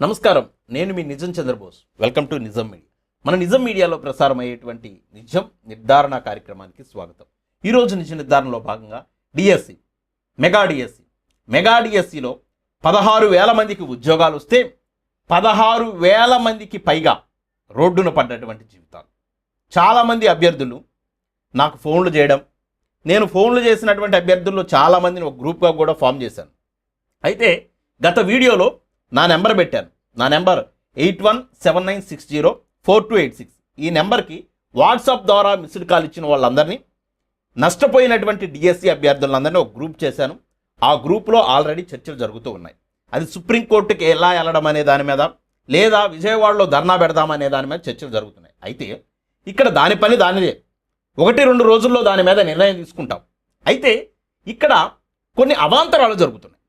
నమస్కారం. నేను మీ Nijam Chandrabose. Welcome to Nijam media. మన నిజం మీడియాలో ప్రసారం అయ్యేటువంటి నిజం నిర్ధారణ కార్యక్రమానికి స్వాగతం. ఈరోజు నిజ నిర్ధారణలో భాగంగా డిఎస్సి మెగా డిఎస్సి మెగా డిఎస్సిలో పదహారు వేల మందికి ఉద్యోగాలు వస్తే పదహారు వేల మందికి పైగా రోడ్డున పడ్డటువంటి జీవితాలు. చాలామంది అభ్యర్థులు నాకు ఫోన్లు చేయడం నేను ఫోన్లు చేసినటువంటి అభ్యర్థుల్లో చాలామందిని ఒక గ్రూప్గా కూడా ఫామ్ చేశాను. అయితే గత వీడియోలో నా నెంబర్ పెట్టాను. నా number eight one seven nine six zero four two eight six. ఈ నెంబర్కి వాట్సాప్ ద్వారా మిస్డ్ కాల్ ఇచ్చిన వాళ్ళందరినీ నష్టపోయినటువంటి డిఎస్సి అభ్యర్థులందరినీ ఒక గ్రూప్ చేశాను. ఆ గ్రూప్లో ఆల్రెడీ చర్చలు జరుగుతూ ఉన్నాయి. అది సుప్రీంకోర్టుకి ఎలా వెళ్ళడం అనే దాని మీద లేదా విజయవాడలో ధర్నా పెడదామనే దాని మీద చర్చలు జరుగుతున్నాయి. అయితే ఇక్కడ దాని పని దానిదే. ఒకటి రెండు రోజుల్లో దాని మీద నిర్ణయం తీసుకుంటాం. అయితే ఇక్కడ కొన్ని అవాంతరాలు జరుగుతున్నాయి.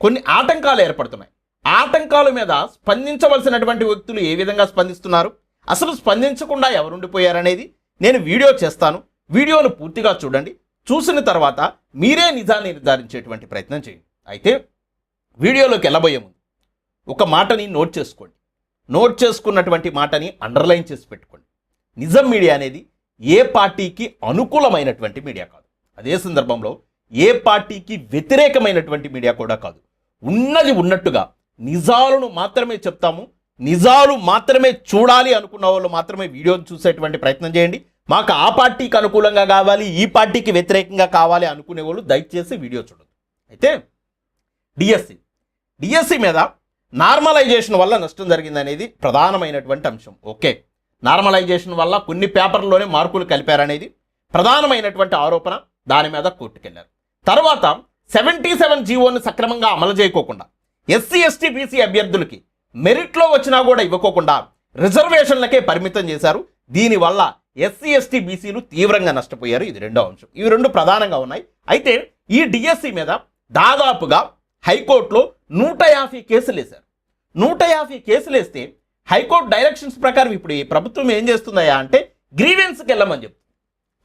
కొన్ని ఆటంకాలు ఏర్పడుతున్నాయి. ఆటంకాల మీద స్పందించవలసినటువంటి వ్యక్తులు ఏ విధంగా స్పందిస్తున్నారు? అసలు స్పందించకుండా ఎవరుండిపోయారనేది నేను వీడియో చేస్తాను. వీడియోను పూర్తిగా చూడండి. చూసిన తర్వాత మీరే నిజాన్ని నిర్ధారించేటువంటి ప్రయత్నం చేయండి. అయితే వీడియోలోకి వెళ్ళబోయే ముందు ఒక మాటని నోట్ చేసుకోండి. నోట్ చేసుకున్నటువంటి మాటని అండర్లైన్ చేసి పెట్టుకోండి. నిజం మీడియా అనేది ఏ పార్టీకి అనుకూలమైనటువంటి మీడియా కాదు. అదే సందర్భంలో ఏ పార్టీకి వ్యతిరేకమైనటువంటి మీడియా కూడా కాదు. ఉన్నది ఉన్నట్టుగా నిజాలను మాత్రమే చెప్తాము. నిజాలు మాత్రమే చూడాలి అనుకున్న వాళ్ళు మాత్రమే వీడియోని చూసేటువంటి ప్రయత్నం చేయండి. మాకు ఆ పార్టీకి అనుకూలంగా కావాలి ఈ పార్టీకి వ్యతిరేకంగా కావాలి అనుకునే వాళ్ళు దయచేసి వీడియో చూడదు అయితే డిఎస్సి. డిఎస్సి మీద నార్మలైజేషన్ వల్ల నష్టం జరిగింది అనేది ప్రధానమైనటువంటి అంశం. ఓకే. నార్మలైజేషన్ వల్ల కొన్ని పేపర్లోనే మార్కులు కలిపారనేది ప్రధానమైనటువంటి ఆరోపణ. దాని మీద కోర్టుకెళ్ళారు. తర్వాత సెవెంటీ సెవెన్ జీవోని సక్రమంగా అమలు చేయకోకుండా ఎస్సీ ఎస్టీ బీసీ అభ్యర్థులకి మెరిట్లో వచ్చినా కూడా ఇవ్వకోకుండా రిజర్వేషన్లకే పరిమితం చేశారు. దీనివల్ల ఎస్సీ ఎస్టీ బీసీలు తీవ్రంగా నష్టపోయారు. ఇది రెండో అంశం. ఇవి రెండు ప్రధానంగా ఉన్నాయి. అయితే ఈ డిఎస్సి మీద దాదాపుగా హైకోర్టులో నూట యాభై కేసులు వేశారు. నూట యాభై కేసులు వేస్తే హైకోర్టు డైరెక్షన్స్ ప్రకారం ఇప్పుడు ఈ ప్రభుత్వం ఏం చేస్తుందయా అంటే గ్రీవెన్స్కి వెళ్ళమని చెప్తుంది.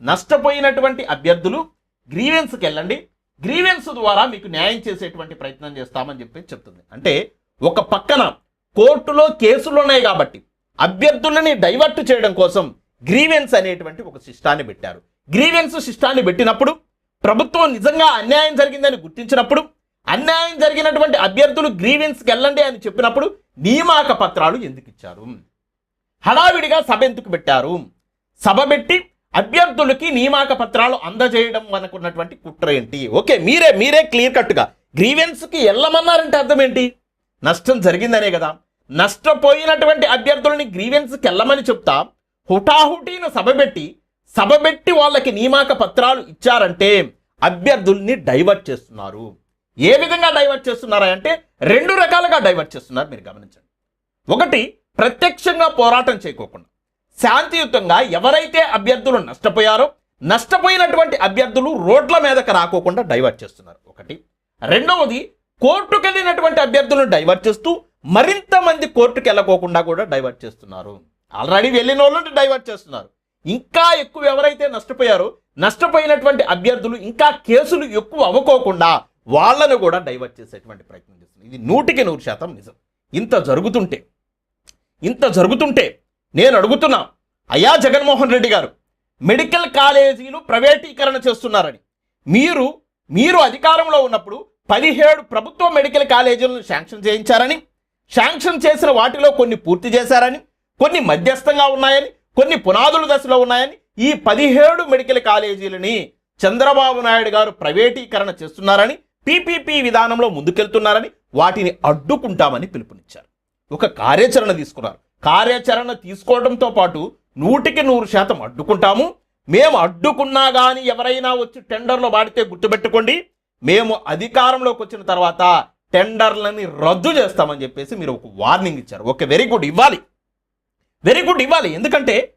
నష్టపోయినటువంటి అభ్యర్థులు గ్రీవెన్స్కి వెళ్ళండి. గ్రీవెన్స్ ద్వారా మీకు న్యాయం చేసేటువంటి ప్రయత్నం చేస్తామని చెప్పి చెప్తుంది. అంటే ఒక పక్కన కోర్టులో కేసులు ఉన్నాయి కాబట్టి అభ్యర్థులని డైవర్ట్ చేయడం కోసం గ్రీవెన్స్ అనేటువంటి ఒక శిష్టాన్ని పెట్టారు. గ్రీవెన్స్ శిష్టాన్ని పెట్టినప్పుడు ప్రభుత్వం నిజంగా అన్యాయం జరిగిందని గుర్తించినప్పుడు అన్యాయం జరిగినటువంటి అభ్యర్థులు గ్రీవెన్స్కి వెళ్ళండి అని చెప్పినప్పుడు నియామక పత్రాలు ఎందుకు ఇచ్చారు? హడావిడిగా సభ ఎందుకు పెట్టారు? సభ పెట్టి అభ్యర్థులకి నియామక పత్రాలు అందజేయడం అనుకున్నటువంటి కుట్ర ఏంటి? ఓకే మీరే మీరే క్లియర్ కట్గా గ్రీవెన్స్కి వెళ్ళమన్నారంటే అర్థం ఏంటి? నష్టం జరిగిందనే కదా. నష్టపోయినటువంటి అభ్యర్థులని గ్రీవెన్స్కి వెళ్ళమని చెప్తా. హుటాహుటీను సభ పెట్టి సభ పెట్టి వాళ్ళకి నియామక పత్రాలు ఇచ్చారంటే అభ్యర్థుల్ని డైవర్ట్ చేస్తున్నారు. ఏ విధంగా డైవర్ట్ చేస్తున్నారా అంటే రెండు రకాలుగా డైవర్ట్ చేస్తున్నారు మీరు గమనించండి. ఒకటి ప్రత్యక్షంగా పోరాటం చేయకోకుండా. శాంతియుతంగా ఎవరైతే అభ్యర్థులు నష్టపోయారో నష్టపోయినటువంటి అభ్యర్థులు రోడ్ల మీదకి రాకోకుండా డైవర్ట్ చేస్తున్నారు. ఒకటి. రెండవది కోర్టుకు వెళ్ళినటువంటి అభ్యర్థులను డైవర్ట్ చేస్తూ మరింత మంది కోర్టుకు వెళ్ళకోకుండా కూడా డైవర్ట్ చేస్తున్నారు. ఆల్రెడీ వెళ్ళిన వాళ్ళని డైవర్ట్ చేస్తున్నారు. ఇంకా ఎక్కువ ఎవరైతే నష్టపోయారో నష్టపోయినటువంటి అభ్యర్థులు ఇంకా కేసులు ఎక్కువ అవ్వకోకుండా వాళ్ళను కూడా డైవర్ట్ చేసేటువంటి ప్రయత్నం చేస్తున్నారు. ఇది నూటికి నూరు శాతం నిజం. ఇంత జరుగుతుంటే ఇంత జరుగుతుంటే నేను అడుగుతున్నా. అయ్యా జగన్మోహన్ రెడ్డి గారు మెడికల్ కాలేజీలు ప్రైవేటీకరణ చేస్తున్నారని. మీరు మీరు అధికారంలో ఉన్నప్పుడు పదిహేడు ప్రభుత్వ మెడికల్ కాలేజీలను శాంక్షన్ చేయించారని శాంక్షన్ చేసిన వాటిలో కొన్ని పూర్తి చేశారని కొన్ని మధ్యస్థంగా ఉన్నాయని కొన్ని పునాదుల దశలో ఉన్నాయని ఈ పదిహేడు మెడికల్ కాలేజీలని చంద్రబాబు నాయుడు గారు ప్రైవేటీకరణ చేస్తున్నారని పీపీపీ విధానంలో ముందుకెళ్తున్నారని వాటిని అడ్డుకుంటామని పిలుపునిచ్చారు. ఒక కార్యాచరణ తీసుకున్నారు. కార్యాచరణ తీసుకోవడంతో పాటు నూటికి నూరు శాతం అడ్డుకుంటాము. మేము అడ్డుకున్నా కానీ ఎవరైనా వచ్చి టెండర్లో వాడితే గుర్తుపెట్టుకోండి. మేము అధికారంలోకి వచ్చిన తర్వాత టెండర్లని రద్దు చేస్తామని చెప్పేసి మీరు ఒక వార్నింగ్ ఇచ్చారు. ఓకే వెరీ గుడ్ ఇవ్వాలి. వెరీ గుడ్ ఇవ్వాలి. ఎందుకంటే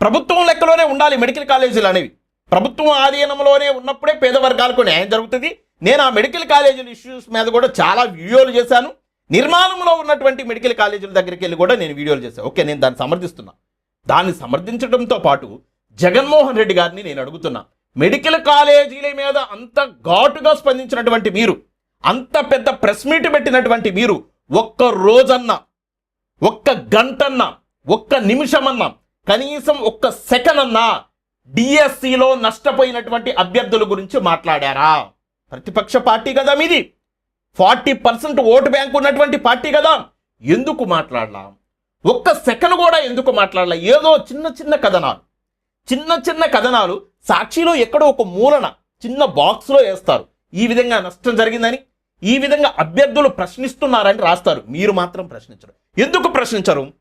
ప్రభుత్వం లెక్కలోనే ఉండాలి మెడికల్ కాలేజీలు అనేవి. ప్రభుత్వం ఆధీనంలోనే ఉన్నప్పుడే పేద వర్గాలకు న్యాయం జరుగుతుంది. నేను ఆ మెడికల్ కాలేజీల ఇష్యూస్ మీద కూడా చాలా వీడియోలు చేశాను. నిర్మాణంలో ఉన్నటువంటి మెడికల్ కాలేజీల దగ్గరికి వెళ్ళి కూడా నేను వీడియోలు చేశాను ఓకే నేను దాన్ని సమర్థిస్తున్నా. దాన్ని సమర్థించడంతో పాటు జగన్మోహన్ రెడ్డి గారిని నేను అడుగుతున్నా మెడికల్ కాలేజీల మీద అంత ఘాటుగా స్పందించినటువంటి మీరు అంత పెద్ద ప్రెస్ మీట్ పెట్టినటువంటి మీరు ఒక్క రోజన్నా ఒక్క గంటన్నా ఒక్క నిమిషమన్నా కనీసం ఒక్క సెకండ్ అన్నా డిఎస్సిలో నష్టపోయినటువంటి అభ్యర్థుల గురించి మాట్లాడారా? ప్రతిపక్ష పార్టీ కదా మీది. ఫార్టీ పర్సెంట్ ఓటు బ్యాంక్ ఉన్నటువంటి పార్టీ కదా. ఎందుకు మాట్లాడలా? ఒక్క సెకండ్ కూడా ఎందుకు మాట్లాడలా? ఏదో చిన్న చిన్న కథనాలు. చిన్న చిన్న కథనాలు. సాక్షిలో ఎక్కడో ఒక మూలన చిన్న బాక్స్లో వేస్తారు. ఈ విధంగా నష్టం జరిగిందని ఈ విధంగా అభ్యర్థులు ప్రశ్నిస్తున్నారని రాస్తారు. మీరు మాత్రం ప్రశ్నించరు. ఎందుకు ప్రశ్నించరు?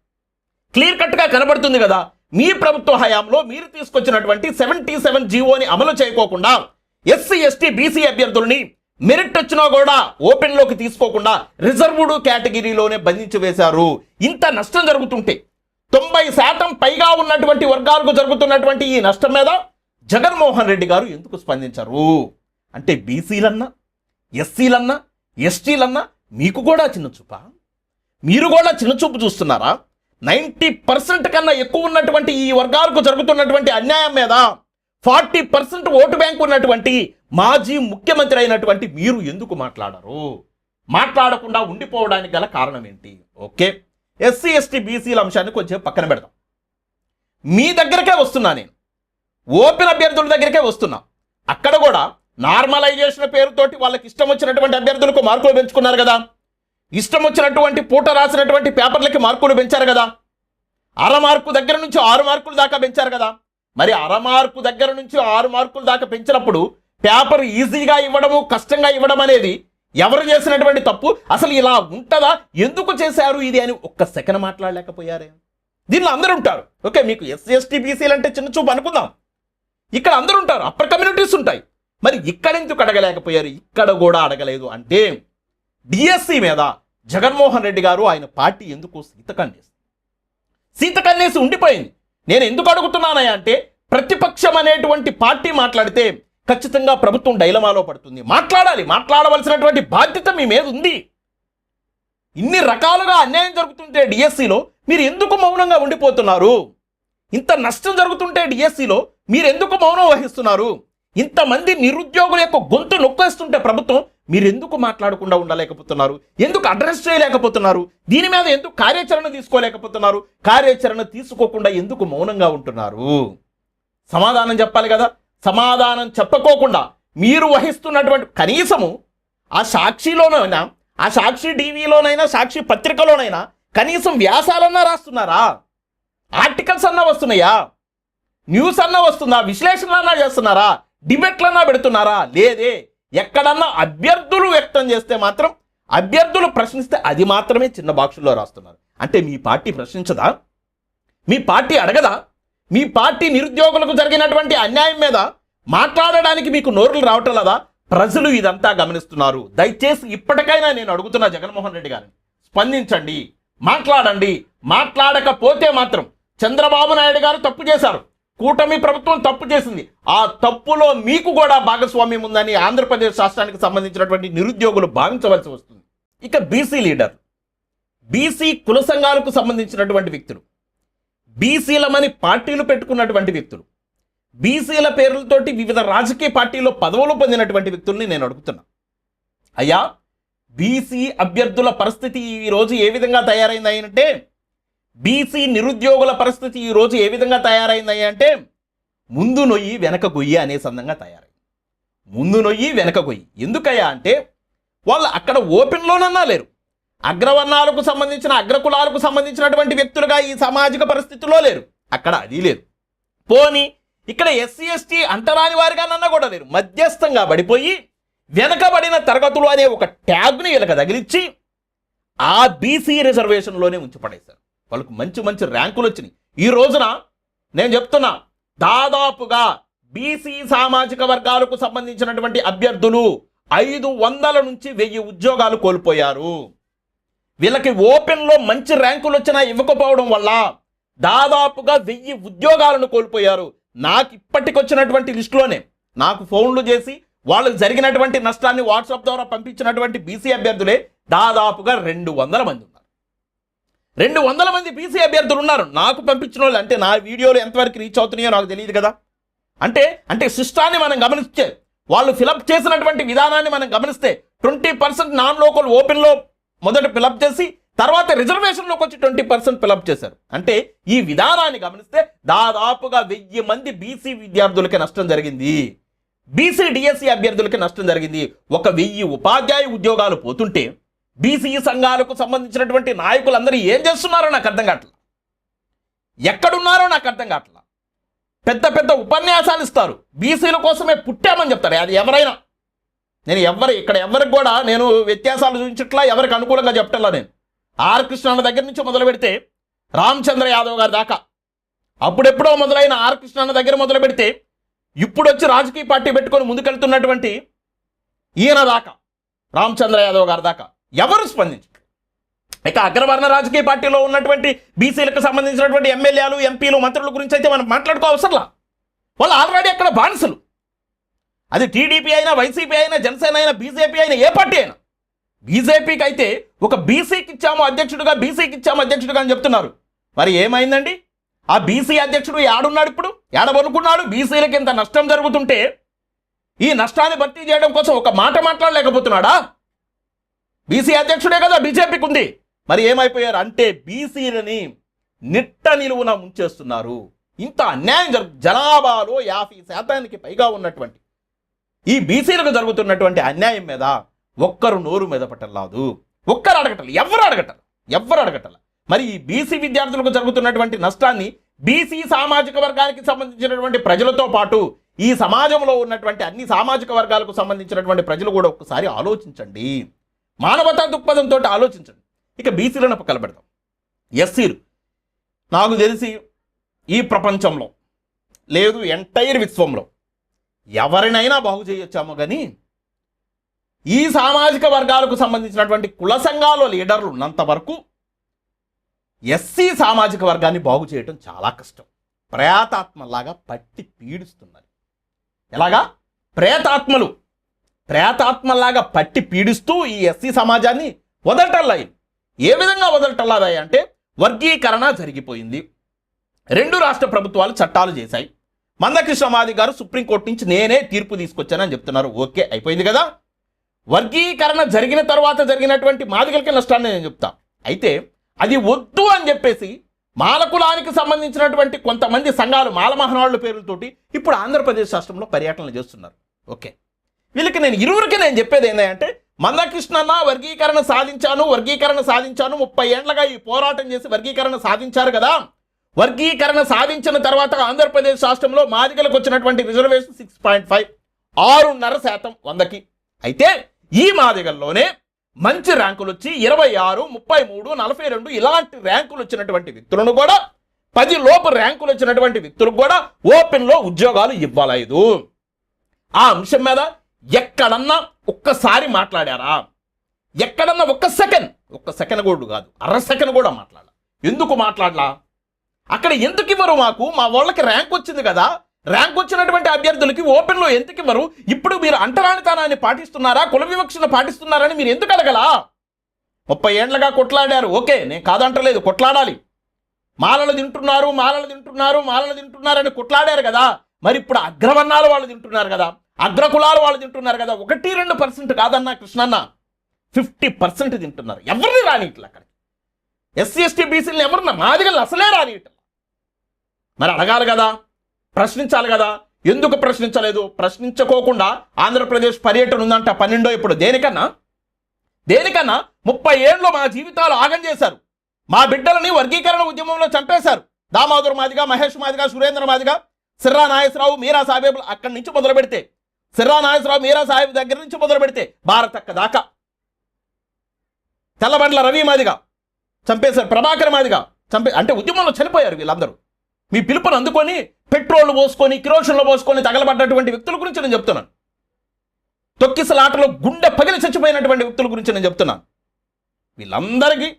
క్లియర్ కట్గా కనబడుతుంది కదా. మీ ప్రభుత్వ హయాంలో మీరు తీసుకొచ్చినటువంటి సెవెంటీ సెవెన్ జీవోని అమలు చేయకోకుండా ఎస్సీ ఎస్టీ బీసీ అభ్యర్థుల్ని మెరిట్ వచ్చినా కూడా ఓపెన్లోకి తీసుకోకుండా రిజర్వ్డ్ కేటగిరీలోనే బంధించి వేశారు. ఇంత నష్టం జరుగుతుంటే తొంభై శాతం పైగా ఉన్నటువంటి వర్గాలకు జరుగుతున్నటువంటి ఈ నష్టం మీద జగన్మోహన్ రెడ్డి గారు ఎందుకు స్పందించరు? అంటే బీసీలన్నా ఎస్సీలన్నా ఎస్టీలన్నా మీకు కూడా చిన్న చూపా? మీరు కూడా చిన్న చూపు చూస్తున్నారా? నైంటీ పర్సెంట్ కన్నా ఎక్కువ ఉన్నటువంటి ఈ వర్గాలకు జరుగుతున్నటువంటి అన్యాయం మీద ఫార్టీ పర్సెంట్ ఓటు బ్యాంక్ ఉన్నటువంటి మాజీ ముఖ్యమంత్రి అయినటువంటి మీరు ఎందుకు మాట్లాడరు? మాట్లాడకుండా ఉండిపోవడానికి గల కారణం ఏంటి? ఓకే. ఎస్సీ ఎస్టీ బీసీల అంశాన్ని కొంచెం పక్కన పెడదాం. మీ దగ్గరకే వస్తున్నా నేను. ఓపెన్ అభ్యర్థుల దగ్గరికే వస్తున్నా. అక్కడ కూడా నార్మలైజేషన్ పేరుతోటి వాళ్ళకి ఇష్టం వచ్చినటువంటి అభ్యర్థులకు మార్కులు పెంచుకున్నారు కదా. ఇష్టం వచ్చినటువంటి పూట రాసినటువంటి పేపర్లకి మార్కులు పెంచారు కదా. అర మార్కు దగ్గర నుంచి ఆరు మార్కులు దాకా పెంచారు కదా. మరి అరమార్కు దగ్గర నుంచి ఆరు మార్కులు దాకా పెంచినప్పుడు పేపర్ ఈజీగా ఇవ్వడము కష్టంగా ఇవ్వడం అనేది ఎవరు చేసినటువంటి తప్పు? అసలు ఇలా ఉంటుందా? ఎందుకు చేశారు ఇది అని ఒక్క సెకండ్ మాట్లాడలేకపోయారే. దీనిలో అందరూ ఉంటారు. ఓకే మీకు ఎస్సీ ఎస్టీ బీసీలు అంటే చిన్న చూపు అనుకుందాం. ఇక్కడ అందరూ ఉంటారు అప్పర్ కమ్యూనిటీస్ ఉంటాయి. మరి ఇక్కడ ఎందుకు అడగలేకపోయారు? ఇక్కడ కూడా అడగలేదు అంటే డిఎస్సి మీద జగన్మోహన్ రెడ్డి గారు ఆయన పార్టీ ఎందుకు సీతకన్నేసి. సీతకన్నేసి ఉండిపోయింది. నేను ఎందుకు అడుగుతున్నానయ్యా అంటే ప్రతిపక్షం అనేటువంటి పార్టీ మాట్లాడితే ఖచ్చితంగా ప్రభుత్వం డైలమాలో పడుతుంది. మాట్లాడాలి. మాట్లాడవలసినటువంటి బాధ్యత మీ మీద ఉంది. ఇన్ని రకాలుగా అన్యాయం జరుగుతుంటే డిఎస్సిలో మీరు ఎందుకు మౌనంగా ఉండిపోతున్నారు? ఇంత నష్టం జరుగుతుంటే డిఎస్సిలో మీరు ఎందుకు మౌనం వహిస్తున్నారు? ఇంతమంది నిరుద్యోగుల యొక్క గొంతు నొక్కేస్తుంటే ప్రభుత్వం మీరు ఎందుకు మాట్లాడకుండా ఉండలేకపోతున్నారు? ఎందుకు అడ్రస్ చేయలేకపోతున్నారు? దీని మీద ఎందుకు కార్యాచరణ తీసుకోలేకపోతున్నారు? కార్యాచరణ తీసుకోకుండా ఎందుకు మౌనంగా ఉంటున్నారు? సమాధానం చెప్పాలి కదా? సమాధానం చెప్పకోకుండా మీరు వహిస్తున్నటువంటి కనీసము ఆ సాక్షిలోనైనా ఆ సాక్షి టీవీలోనైనా సాక్షి పత్రికలోనైనా కనీసం వ్యాసాలన్నా రాస్తున్నారా? ఆర్టికల్స్ అన్నా వస్తున్నాయా? న్యూస్ అన్నా వస్తుందా? విశ్లేషణ అన్నా చేస్తున్నారా? డిబేట్లన్నా పెడుతున్నారా? లేదే. ఎక్కడన్నా అభ్యర్థులు వ్యక్తం చేస్తే మాత్రం అభ్యర్థులు ప్రశ్నిస్తే అది మాత్రమే చిన్న బాక్సుల్లో రాస్తున్నారు. అంటే మీ పార్టీ ప్రశ్నించదా? మీ పార్టీ అడగదా? మీ పార్టీ నిరుద్యోగులకు జరిగినటువంటి అన్యాయం మీద మాట్లాడడానికి మీకు నోరులు రావటం లేదా? ప్రజలు ఇదంతా గమనిస్తున్నారు. దయచేసి ఇప్పటికైనా నేను అడుగుతున్నా జగన్మోహన్ రెడ్డి గారిని స్పందించండి మాట్లాడండి. మాట్లాడకపోతే మాత్రం చంద్రబాబు నాయుడు గారు తప్పు చేశారు. కూటమి ప్రభుత్వం తప్పు చేసింది. ఆ తప్పులో మీకు కూడా భాగస్వామ్యం ఉందని ఆంధ్రప్రదేశ్ రాష్ట్రానికి సంబంధించినటువంటి నిరుద్యోగులు భావించవలసి వస్తుంది. ఇక బీసీ లీడర్. బీసీ కుల సంఘాలకు సంబంధించినటువంటి వ్యక్తులు. బీసీలమని పార్టీలు పెట్టుకున్నటువంటి వ్యక్తులు. బీసీల పేర్లతోటి వివిధ రాజకీయ పార్టీల్లో పదవులు పొందినటువంటి వ్యక్తుల్ని నేను అడుగుతున్నా. అయ్యా బీసీ అభ్యర్థుల పరిస్థితి ఈ రోజు ఏ విధంగా తయారైంది అంటే బీసీ నిరుద్యోగుల పరిస్థితి ఈ రోజు ఏ విధంగా తయారైంది అంటే ముందు నొయ్యి వెనక గొయ్యి అనే సందంగా తయారైంది. ముందు నొయ్యి వెనక గొయ్యి. ఎందుకయ్యా అంటే వాళ్ళు అక్కడ ఓపెన్లోనన్నా లేరు. అగ్రవర్ణాలకు సంబంధించిన అగ్రకులాలకు సంబంధించినటువంటి వ్యక్తులుగా ఈ సామాజిక పరిస్థితిలో లేరు. అక్కడ అది లేదు. పోని ఇక్కడ ఎస్సీ ఎస్టీ అంటరాని వారిగానన్నా కూడా లేరు. మధ్యస్థంగా పడిపోయి వెనకబడిన తరగతులు అనే ఒక ట్యాగ్ని వీళ్ళకి తగిలిచ్చి ఆ బీసీ రిజర్వేషన్లోనే ఉంచి పడేశారు వాళ్ళకు మంచి మంచి ర్యాంకులు వచ్చినాయి. ఈ రోజున నేను చెప్తున్నా దాదాపుగా బీసీ సామాజిక వర్గాలకు సంబంధించినటువంటి అభ్యర్థులు ఐదు వందల నుంచి వెయ్యి ఉద్యోగాలు కోల్పోయారు. వీళ్ళకి ఓపెన్లో మంచి ర్యాంకులు వచ్చినా ఇవ్వకపోవడం వల్ల దాదాపుగా వెయ్యి ఉద్యోగాలను కోల్పోయారు. నాకు ఇప్పటికొచ్చినటువంటి లిస్టులోనే నాకు ఫోన్లు చేసి వాళ్ళు జరిగినటువంటి నష్టాన్ని వాట్సాప్ ద్వారా పంపించినటువంటి బీసీ అభ్యర్థులే దాదాపుగా రెండు వందల మంది రెండు వందల మంది బీసీ అభ్యర్థులు ఉన్నారు. నాకు పంపించిన వాళ్ళు అంటే నా వీడియోలు ఎంతవరకు రీచ్ అవుతున్నాయో నాకు తెలియదు కదా. అంటే అంటే సిస్టాన్ని మనం గమనిస్తే వాళ్ళు ఫిలప్ చేసినటువంటి విధానాన్ని మనం గమనిస్తే ట్వంటీ పర్సెంట్ నాన్ లోకల్ ఓపెన్లో మొదట ఫిలప్ చేసి తర్వాత రిజర్వేషన్లోకి వచ్చి ట్వంటీ పర్సెంట్ ఫిలప్ చేశారు. అంటే ఈ విధానాన్ని గమనిస్తే దాదాపుగా వెయ్యి మంది బీసీ విద్యార్థులకి నష్టం జరిగింది. బీసీ డిఎస్సి అభ్యర్థులకి నష్టం జరిగింది. ఒక వెయ్యి ఉపాధ్యాయ ఉద్యోగాలు పోతుంటే బీసీ సంఘాలకు సంబంధించినటువంటి నాయకులందరూ ఏం చేస్తున్నారో నాకు అర్థం కావట్లా. ఎక్కడున్నారో నాకు అర్థం కావట్లా. పెద్ద పెద్ద ఉపన్యాసాలు ఇస్తారు. బీసీల కోసమే పుట్టామని చెప్తారు. అది ఎవరైనా. నేను ఎవరు ఇక్కడ ఎవరికి కూడా నేను వ్యత్యాసాలు చూపించట్లా ఎవరికి అనుకూలంగా చెప్పట్లా నేను. ఆర్ కృష్ణన్న దగ్గర నుంచి మొదలు పెడితే రామచంద్ర యాదవ్ గారి దాకా. అప్పుడెప్పుడో మొదలైన ఆర్ కృష్ణన్న దగ్గర మొదలు పెడితే ఇప్పుడు వచ్చి రాజకీయ పార్టీ పెట్టుకొని ముందుకెళ్తున్నటువంటి ఈయన దాకా రామచంద్ర యాదవ్ గారి దాకా. ఎవరు స్పందించారు ఇక అగ్రవర్ణ రాజకీయ పార్టీలో ఉన్నటువంటి బీసీలకు సంబంధించినటువంటి ఎమ్మెల్యేలు ఎంపీలు మంత్రుల గురించి అయితే మనం మాట్లాడుకో అవసరంలా? వాళ్ళు ఆల్రెడీ అక్కడ బానిసలు. అది టీడీపీ అయినా వైసీపీ అయినా జనసేన అయినా బీజేపీ అయినా ఏ పార్టీ అయినా. బీజేపీకి అయితే ఒక బీసీకి ఇచ్చాము అధ్యక్షుడిగా బీసీకి ఇచ్చాము అధ్యక్షుడిగా అని చెప్తున్నారు. మరి ఏమైందండి? ఆ బీసీ అధ్యక్షుడు ఏడున్నాడు ఇప్పుడు? ఏడబనుకున్నాడు బీసీలకి ఇంత నష్టం జరుగుతుంటే ఈ నష్టాన్ని భర్తీ చేయడం కోసం ఒక మాట మాట్లాడలేకపోతున్నాడా? బీసీ అధ్యక్షుడే కదా బీజేపీకి ఉంది మరి ఏమైపోయారు? అంటే బీసీలని నిట్ట నిలువున ముంచేస్తున్నారు. ఇంత అన్యాయం జరు జనాభాలో యాభై శాతానికి పైగా ఉన్నటువంటి ఈ బీసీలకు జరుగుతున్నటువంటి అన్యాయం మీద ఒక్కరు నోరు మీద పట్టలాదు ఒక్కరు అడగటలు ఎవరు అడగటలు ఎవరు అడగటలు మరి ఈ బీసీ విద్యార్థులకు జరుగుతున్నటువంటి నష్టాన్ని బీసీ సామాజిక వర్గానికి సంబంధించినటువంటి ప్రజలతో పాటు ఈ సమాజంలో ఉన్నటువంటి అన్ని సామాజిక వర్గాలకు సంబంధించినటువంటి ప్రజలు కూడా ఒక్కసారి ఆలోచించండి. మానవతా దృక్పథంతో ఆలోచించండి. ఇక బీసీలను పక్కన పెడదాం. ఎస్సీలు నాకు తెలిసి ఈ ప్రపంచంలో లేదు ఎంటైర్ విశ్వంలో ఎవరినైనా బాగు చేయొచ్చామో కానీ ఈ సామాజిక వర్గాలకు సంబంధించినటువంటి కుల సంఘాల లీడర్లు ఉన్నంత వరకు ఎస్సీ సామాజిక వర్గాన్ని బాగు చేయటం చాలా కష్టం. ప్రేతాత్మలాగా పట్టి పీడిస్తున్నారు ఎలాగా? ప్రేతాత్మలు. ప్రేతాత్మలాగా పట్టి పీడిస్తూ ఈ ఎస్సీ సమాజాన్ని వదలటల్లాయి ఏ విధంగా వదలటల్లాదాయి అంటే వర్గీకరణ జరిగిపోయింది. రెండు రాష్ట్ర ప్రభుత్వాలు చట్టాలు చేశాయి. మందకృష్ణ మాది గారు సుప్రీంకోర్టు నుంచి నేనే తీర్పు తీసుకొచ్చానని చెప్తున్నారు. ఓకే అయిపోయింది కదా? వర్గీకరణ జరిగిన తర్వాత జరిగినటువంటి మాదిగలకి నష్టాన్ని నేను చెప్తా. అయితే అది వద్దు అని చెప్పేసి మాలకులానికి సంబంధించినటువంటి కొంతమంది సంఘాలు మాల మహనాళ్ళ పేర్లతోటి ఇప్పుడు ఆంధ్రప్రదేశ్ రాష్ట్రంలో పర్యటనలు చేస్తున్నారు. ఓకే. వీళ్ళకి నేను ఇరువురికి నేను చెప్పేది ఏంటంటే మందకృష్ణన్న వర్గీకరణ సాధించాను వర్గీకరణ సాధించాను ముప్పై ఏండ్లుగా ఈ పోరాటం చేసి వర్గీకరణ సాధించారు కదా. వర్గీకరణ సాధించిన తర్వాత ఆంధ్రప్రదేశ్ రాష్ట్రంలో మాదిగలకు వచ్చినటువంటి రిజర్వేషన్ సిక్స్ పాయింట్ ఫైవ్ ఆరున్నర శాతం వందకి. అయితే ఈ మాదిగల్లోనే మంచి ర్యాంకులు వచ్చి ఇరవై ఆరు ముప్పై మూడు నలభై రెండు ఇలాంటి ర్యాంకులు వచ్చినటువంటి వ్యక్తులను కూడా పది లోపు ర్యాంకులు వచ్చినటువంటి వ్యక్తులకు కూడా ఓపెన్లో ఉద్యోగాలు ఇవ్వలేదు. ఆ అంశం మీద ఎక్కడన్నా ఒక్కసారి మాట్లాడారా? ఎక్కడన్నా ఒక్క సెకండ్ ఒక్క సెకండ్ కూడా కాదు అర సెకండ్ కూడా మాట్లాడాల? ఎందుకు మాట్లాడలా? అక్కడ ఎందుకు ఇవ్వరు మాకు? మా వాళ్ళకి ర్యాంక్ వచ్చింది కదా. ర్యాంక్ వచ్చినటువంటి అభ్యర్థులకి ఓపెన్లో ఎందుకు ఇవ్వరు? ఇప్పుడు మీరు అంటరానితనాన్ని పాటిస్తున్నారా? కుల వివక్షను పాటిస్తున్నారని మీరు ఎందుకు అడగలా? ముప్పై ఏండ్లుగా కొట్లాడారు. ఓకే నేను కాదంటలేదు కొట్లాడాలి. మాలలు తింటున్నారు మాలలు తింటున్నారు మాలలు తింటున్నారని కొట్లాడారు కదా. మరి ఇప్పుడు అగ్రవర్ణాలు వాళ్ళు తింటున్నారు కదా. అగ్రకులాలు వాళ్ళు తింటున్నారు కదా. ఒకటి రెండు పర్సెంట్ కాదన్న కృష్ణన్న. ఫిఫ్టీ పర్సెంట్ తింటున్నారు. ఎవరిని రాని ఇట్లా అక్కడ ఎస్సీ ఎస్టీ బీసీలను ఎవరిన మాదిగలు అసలే రాని ఇట్లా? మరి అడగాలి కదా. ప్రశ్నించాలి కదా. ఎందుకు ప్రశ్నించలేదు? ప్రశ్నించుకోకుండా ఆంధ్రప్రదేశ్ పర్యటన ఉందంట పన్నెండో ఇప్పుడు దేనికన్నా? దేనికన్నా? ముప్పై ఏళ్ళు మా జీవితాలు ఆగం చేశారు. మా బిడ్డలని వర్గీకరణ ఉద్యమంలో చంపేశారు. దామోదర్ మాదిగా మహేష్ మాదిగా సురేంద్ర మాదిగా సిర్రా నాగేశ్వరరావు మీరా సాబేబులు అక్కడి నుంచి మొదలు పెడితే సిర్రా నాగేశ్వరరావు మీరా సాహెబ్ దగ్గర నుంచి మొదలు పెడితే భారతక్క దాకా. తెల్లబండ్ల రవి మాదిగా చంపేశారు ప్రభాకర్ మాదిగా చంపే అంటే ఉద్యమంలో చనిపోయారు వీళ్ళందరూ. మీ పిలుపును అందుకొని పెట్రోల్ పోసుకొని కిరోషన్లు పోసుకొని తగలబడ్డటువంటి వ్యక్తుల గురించి నేను చెప్తున్నాను. తొక్కిసలాటలో గుండె పగిలి చచ్చిపోయినటువంటి వ్యక్తుల గురించి నేను చెప్తున్నాను. వీళ్ళందరికీ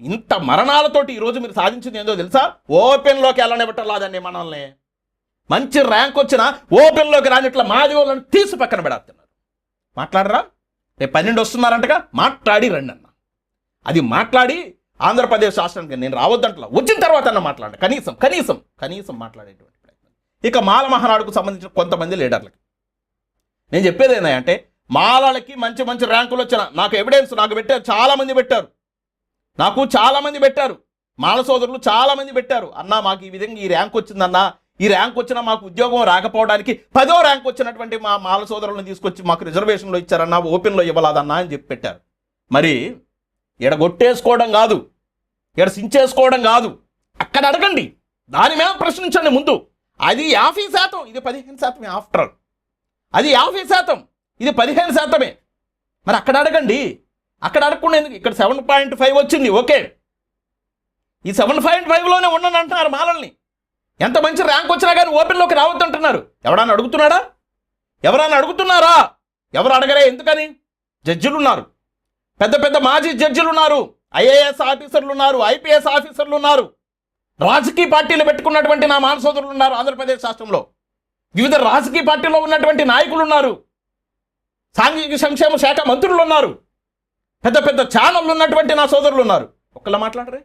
ఇంత మరణాలతోటి ఈరోజు మీరు సాధించింది ఏందో తెలుసా? ఓపెన్లోకి వెళ్ళనివ్వటలాదండి మనల్ని. మంచి ర్యాంక్ వచ్చిన ఓపెన్లోకి రానిట్ల మాది వాళ్ళని తీసి పక్కన పెడతున్నారు మాట్లాడరా? రేపు పన్నెండు వస్తున్నారంటగా? మాట్లాడి రండి అన్న. అది మాట్లాడి ఆంధ్రప్రదేశ్ రాష్ట్రానికి నేను రావద్దంటలా. వచ్చిన తర్వాత అన్న మాట్లాడండి. కనీసం కనీసం కనీసం మాట్లాడేటువంటి ప్రయత్నం. ఇక మాల మహానాడుకు సంబంధించిన కొంతమంది లీడర్లకి. నేను చెప్పేది ఏంటంటే మాలలకి మంచి మంచి ర్యాంకులు వచ్చిన నాకు ఎవిడెన్స్ నాకు పెట్టారు చాలామంది పెట్టారు. నాకు చాలామంది పెట్టారు. మాల సోదరులు చాలామంది పెట్టారు. అన్నా మాకు ఈ విధంగా ఈ ర్యాంక్ వచ్చిందన్నా ఈ ర్యాంక్ వచ్చినా మాకు ఉద్యోగం రాకపోవడానికి పదో ర్యాంక్ వచ్చినటువంటి మా మాల సోదరులను తీసుకొచ్చి మాకు రిజర్వేషన్లో ఇచ్చారన్నా ఓపెన్లో ఇవ్వలేదన్నా అని చెప్పి పెట్టారు. మరి ఈడ కొట్టేసుకోవడం కాదు ఈడ సించేసుకోవడం కాదు. అక్కడ అడగండి దాని మీద ప్రశ్నించండి ముందు. అది యాభై శాతం ఇది పదిహేను శాతమే ఆఫ్టర్ ఆల్ అది యాభై శాతం ఇది పదిహేను శాతమే. మరి అక్కడ అడగండి అక్కడ అడగకుండా ఎందుకు? ఇక్కడ సెవెన్ పాయింట్ ఫైవ్ వచ్చింది ఓకే. ఈ సెవెన్ పాయింట్ ఫైవ్లోనే ఉండను అంటున్నారు మాలల్ని. ఎంత మంచి ర్యాంక్ వచ్చినా కానీ ఓపెన్లోకి రావద్దంటున్నారు. ఎవడన్నా అడుగుతున్నాడా? ఎవరన్నా అడుగుతున్నారా? ఎవరు అడగరే ఎందుకని? జడ్జిలు ఉన్నారు పెద్ద పెద్ద మాజీ జడ్జిలు ఉన్నారు ఐఏఎస్ ఆఫీసర్లు ఉన్నారు ఐపీఎస్ ఆఫీసర్లు ఉన్నారు రాజకీయ పార్టీలు పెట్టుకున్నటువంటి నా మాన సోదరులు ఉన్నారు ఆంధ్రప్రదేశ్ రాష్ట్రంలో. వివిధ రాజకీయ పార్టీలో ఉన్నటువంటి నాయకులు ఉన్నారు సాంఘిక సంక్షేమ శాఖ మంత్రులు ఉన్నారు పెద్ద పెద్ద ఛానళ్ళు ఉన్నటువంటి నా సోదరులు ఉన్నారు ఒక్కళ్ళ మాట్లాడరే.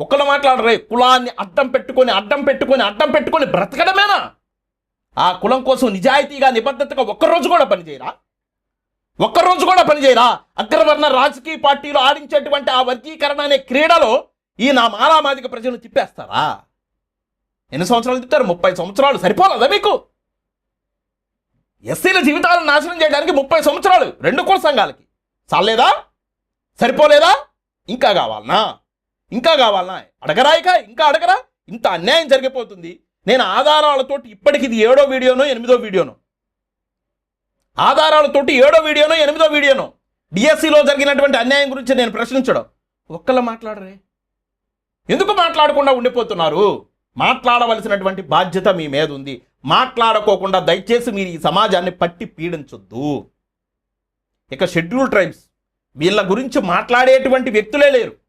ఒక్కళ్ళు మాట్లాడరే కులాన్ని అడ్డం పెట్టుకొని అడ్డం పెట్టుకొని అడ్డం పెట్టుకొని బ్రతకడమేనా? ఆ కులం కోసం నిజాయితీగా నిబద్ధతగా ఒక్కరోజు కూడా పనిచేయరా? ఒక్కరోజు కూడా పనిచేయరా? అగ్రవర్ణ రాజకీయ పార్టీలు ఆడించేటువంటి ఆ వర్గీకరణ అనే క్రీడలో ఈ నా మాలామాదిక ప్రజలను తిప్పేస్తారా? ఎన్ని సంవత్సరాలు తిప్పారు? ముప్పై సంవత్సరాలు సరిపోలేదా మీకు? ఎస్సీల జీవితాలను నాశనం చేయడానికి ముప్పై సంవత్సరాలు రెండు కుల సంఘాలకి. చాలేదా సరిపోలేదా? ఇంకా కావాలనా? ఇంకా కావాలనా అడగరా ఇక? ఇంకా అడగరా? ఇంత అన్యాయం జరిగిపోతుంది. నేను ఆధారాలతోటి ఇప్పటికి ఇది ఏడో వీడియోనో ఎనిమిదో వీడియోనో. ఆధారాలతోటి ఏడో వీడియోనో ఎనిమిదో వీడియోనో. డిఎస్సిలో జరిగినటువంటి అన్యాయం గురించి నేను ప్రశ్నించడం. ఒక్కళ్ళ మాట్లాడరే. ఎందుకు మాట్లాడకుండా ఉండిపోతున్నారు? మాట్లాడవలసినటువంటి బాధ్యత మీ మీద ఉంది. మాట్లాడుకోకుండా దయచేసి మీరు ఈ సమాజాన్ని పట్టి పీడించొద్దు. ఇక షెడ్యూల్ ట్రైబ్స్ వీళ్ళ గురించి మాట్లాడేటువంటి వ్యక్తులే లేరు.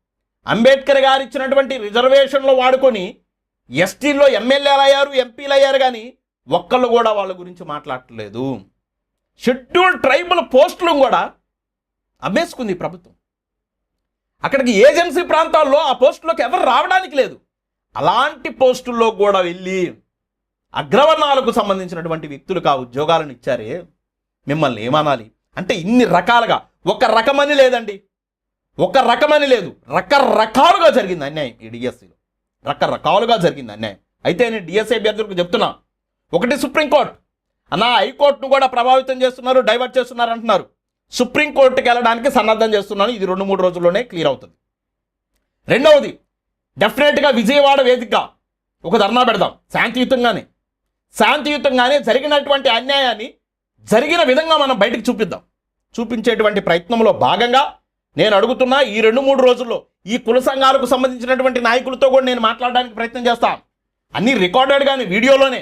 అంబేద్కర్ గారు ఇచ్చినటువంటి రిజర్వేషన్లో వాడుకొని ఎస్టీల్లో ఎమ్మెల్యేలు అయ్యారు ఎంపీలు అయ్యారు కానీ ఒక్కళ్ళు కూడా వాళ్ళ గురించి మాట్లాడట్లేదు. షెడ్యూల్ ట్రైబల్ పోస్టులు కూడా అమ్మేసుకుంది ప్రభుత్వం. అక్కడికి ఏజెన్సీ ప్రాంతాల్లో ఆ పోస్టులోకి ఎవరు రావడానికి లేదు. అలాంటి పోస్టుల్లో కూడా వెళ్ళి అగ్రవర్ణాలకు సంబంధించినటువంటి వ్యక్తులకు ఆ ఉద్యోగాలను ఇచ్చారే. మిమ్మల్ని ఏమనాలి? అంటే ఇన్ని రకాలుగా ఒక రకమని లేదండి. ఒక రకమని లేదు. రకరకాలుగా జరిగింది అన్యాయం ఈ డిఎస్సిలో రకరకాలుగా జరిగింది అన్యాయం. అయితే నేను డిఎస్ఐ అభ్యర్థులకు చెప్తున్నా. ఒకటి సుప్రీంకోర్టు అన్న హైకోర్టును కూడా ప్రభావితం చేస్తున్నారు డైవర్ట్ చేస్తున్నారు అంటున్నారు. సుప్రీంకోర్టుకి వెళ్ళడానికి సన్నద్ధం చేస్తున్నాను. ఇది రెండు మూడు రోజుల్లోనే క్లియర్ అవుతుంది. రెండవది డెఫినెట్గా విజయవాడ వేదిక. ఒక ధర్నా పెడదాం. శాంతియుతంగానే. శాంతియుతంగానే జరిగినటువంటి అన్యాయాన్ని జరిగిన విధంగా మనం బయటకు చూపిద్దాం. చూపించేటువంటి ప్రయత్నంలో భాగంగా నేను అడుగుతున్నా ఈ రెండు మూడు రోజుల్లో ఈ కుల సంఘాలకు సంబంధించినటువంటి నాయకులతో కూడా నేను మాట్లాడడానికి ప్రయత్నం చేస్తాను అన్నీ రికార్డెడ్ కానీ వీడియోలోనే.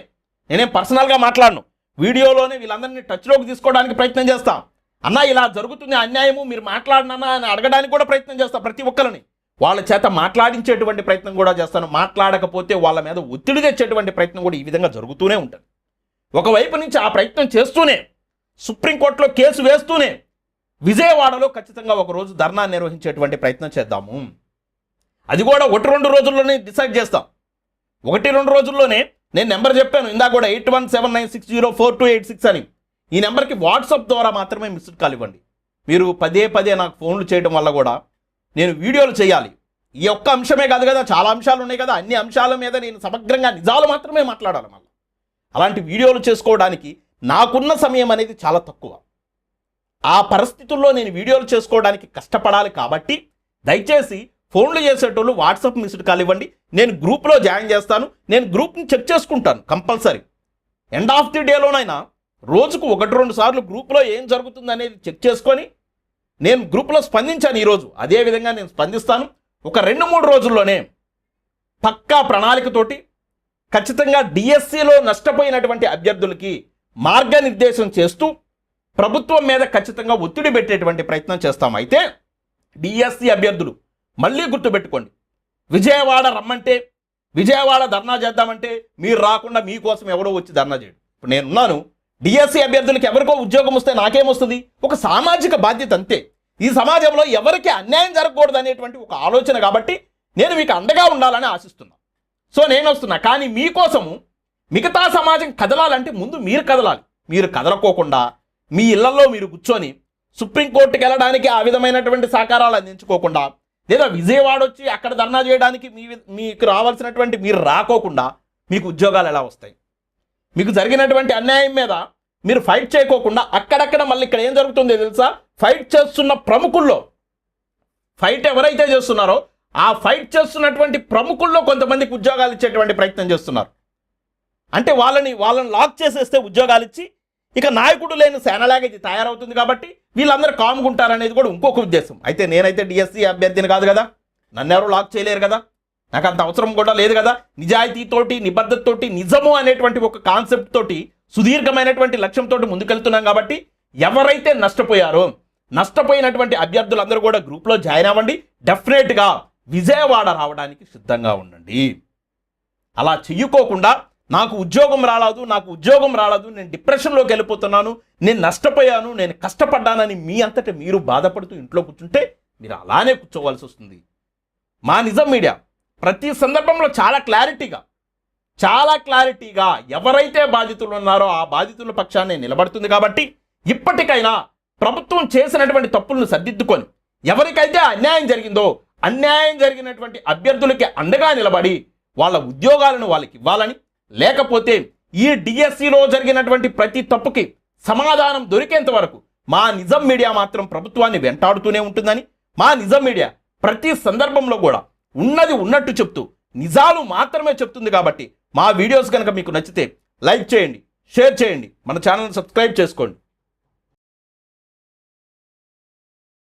నేనేం పర్సనల్గా మాట్లాడను. వీడియోలోనే వీళ్ళందరినీ టచ్లోకి తీసుకోవడానికి ప్రయత్నం చేస్తాను అన్న ఇలా జరుగుతుంది అన్యాయము మీరు మాట్లాడినన్నా అని అడగడానికి కూడా ప్రయత్నం చేస్తా ప్రతి ఒక్కరిని. వాళ్ళ చేత మాట్లాడించేటువంటి ప్రయత్నం కూడా చేస్తాను. మాట్లాడకపోతే వాళ్ళ మీద ఒత్తిడి తెచ్చేటువంటి ప్రయత్నం కూడా ఈ విధంగా జరుగుతూనే ఉంటుంది. ఒకవైపు నుంచి ఆ ప్రయత్నం చేస్తూనే సుప్రీంకోర్టులో కేసు వేస్తూనే విజయవాడలో ఖచ్చితంగా ఒక రోజు ధర్నా నిర్వహించేటువంటి ప్రయత్నం చేద్దాము. అది కూడా ఒకటి రెండు రోజుల్లోనే డిసైడ్ చేస్తాం. ఒకటి రెండు రోజుల్లోనే నేను నెంబర్ చెప్పాను ఇందాక కూడా eight one seven nine six zero four two eight six అని. ఈ నెంబర్కి వాట్సాప్ ద్వారా మాత్రమే మిస్డ్ కాల్ ఇవ్వండి. మీరు పదే పదే నాకు ఫోన్లు చేయడం వల్ల కూడా నేను వీడియోలు చేయాలి. ఈ ఒక్క అంశమే కాదు కదా చాలా అంశాలు ఉన్నాయి కదా అన్ని అంశాల మీద నేను సమగ్రంగా నిజాలు మాత్రమే మాట్లాడాలి మళ్ళీ. అలాంటి వీడియోలు చేసుకోవడానికి నాకున్న సమయం అనేది చాలా తక్కువ. ఆ పరిస్థితుల్లో నేను వీడియోలు చేసుకోవడానికి కష్టపడాలి కాబట్టి దయచేసి ఫోన్లు చేసేటోళ్ళు వాట్సాప్ మిస్డ్ కాల్ ఇవ్వండి. నేను గ్రూప్లో జాయిన్ చేస్తాను. నేను గ్రూప్ని చెక్ చేసుకుంటాను కంపల్సరీ. ఎండ్ ఆఫ్ ది డేలోనైనా రోజుకు ఒకటి రెండు సార్లు గ్రూప్లో ఏం జరుగుతుంది అనేది చెక్ చేసుకొని నేను గ్రూప్లో స్పందించాను ఈరోజు. అదే విధంగా నేను స్పందిస్తాను. ఒక రెండు మూడు రోజుల్లోనే పక్కా ప్రణాళికతోటి ఖచ్చితంగా డిఎస్సిలో నష్టపోయినటువంటి అభ్యర్థులకి మార్గనిర్దేశం చేస్తూ ప్రభుత్వం మీద ఖచ్చితంగా ఒత్తిడి పెట్టేటువంటి ప్రయత్నం చేస్తాం. అయితే డిఎస్సి అభ్యర్థులు మళ్ళీ గుర్తుపెట్టుకోండి. విజయవాడ రమ్మంటే విజయవాడ ధర్నా చేద్దామంటే మీరు రాకుండా మీకోసం ఎవడో వచ్చి ధర్నా చేయడు. ఇప్పుడు నేనున్నాను డిఎస్సి అభ్యర్థులకి ఎవరికో ఉద్యోగం వస్తే నాకేమొస్తుంది? ఒక సామాజిక బాధ్యత అంతే. ఈ సమాజంలో ఎవరికి అన్యాయం జరగకూడదు అనేటువంటి ఒక ఆలోచన కాబట్టి నేను మీకు అండగా ఉండాలని ఆశిస్తున్నా. సో నేను వస్తున్నా కానీ మీకోసము మిగతా సమాజం కదలాలంటే ముందు మీరు కదలాలి. మీరు కదలకోకుండా మీ ఇళ్ళలో మీరు కూర్చొని సుప్రీంకోర్టుకి వెళ్ళడానికి ఆ విధమైనటువంటి సహకారాలు అందించుకోకుండా లేదా విజయవాడ వచ్చి అక్కడ ధర్నా చేయడానికి మీ మీకు రావాల్సినటువంటి మీరు రాకోకుండా మీకు ఉద్యోగాలు ఎలా వస్తాయి? మీకు జరిగినటువంటి అన్యాయం మీద మీరు ఫైట్ చేయకోకుండా అక్కడక్కడ మళ్ళీ ఇక్కడ ఏం జరుగుతుందో తెలుసా? ఫైట్ చేస్తున్న ప్రముఖుల్లో ఫైట్ ఎవరైతే చేస్తున్నారో ఆ ఫైట్ చేస్తున్నటువంటి ప్రముఖుల్లో కొంతమందికి ఉద్యోగాలు ఇచ్చేటువంటి ప్రయత్నం చేస్తున్నారు. అంటే వాళ్ళని వాళ్ళని లాక్ చేసేస్తే ఉద్యోగాలు ఇచ్చి ఇక నాయకుడు లేని సేనలాగా ఇది తయారవుతుంది కాబట్టి వీళ్ళందరూ కాముకుంటారనేది కూడా ఇంకొక ఉద్దేశం. అయితే నేనైతే డిఎస్సి అభ్యర్థిని కాదు కదా. నన్ను లాక్ చేయలేరు కదా. నాకు అంత అవసరం కూడా లేదు కదా. నిజాయితీతోటి నిబద్ధతతోటి నిజము అనేటువంటి ఒక కాన్సెప్ట్ తోటి సుదీర్ఘమైనటువంటి లక్ష్యంతో ముందుకెళ్తున్నాం కాబట్టి ఎవరైతే నష్టపోయారో నష్టపోయినటువంటి అభ్యర్థులందరూ కూడా గ్రూప్లో జాయిన్ అవ్వండి. డెఫినెట్గా విజయవాడ రావడానికి సిద్ధంగా ఉండండి. అలా చెయ్యుకోకుండా నాకు ఉద్యోగం రాలేదు నాకు ఉద్యోగం రాలేదు నేను డిప్రెషన్లోకి వెళ్ళిపోతున్నాను నేను నష్టపోయాను నేను కష్టపడ్డానని మీ అంతటా మీరు బాధపడుతూ ఇంట్లో కూర్చుంటే మీరు అలానే కూర్చోవలసి వస్తుంది. మా నిజం మీడియా ప్రతి సందర్భంలో చాలా క్లారిటీగా చాలా క్లారిటీగా ఎవరైతే బాధితులు ఉన్నారో ఆ బాధితుల పక్షాన్ని నిలబడుతుంది కాబట్టి ఇప్పటికైనా ప్రభుత్వం చేసినటువంటి తప్పులను సర్దిద్దుకొని ఎవరికైతే అన్యాయం జరిగిందో అన్యాయం జరిగినటువంటి అభ్యర్థులకి అండగా నిలబడి వాళ్ళ ఉద్యోగాలను వాళ్ళకి ఇవ్వాలని లేకపోతే ఈ డిఎస్సిలో జరిగినటువంటి ప్రతి తప్పుకి సమాధానం దొరికేంత వరకు మా నిజం మీడియా మాత్రం ప్రభుత్వాన్ని వెంటాడుతూనే ఉంటుందని మా నిజం మీడియా ప్రతి సందర్భంలో కూడా ఉన్నది ఉన్నట్టు చెప్తూ నిజాలు మాత్రమే చెప్తుంది కాబట్టి మా వీడియోస్ కనుక మీకు నచ్చితే లైక్ చేయండి షేర్ చేయండి మన ఛానల్ని సబ్స్క్రైబ్ చేసుకోండి.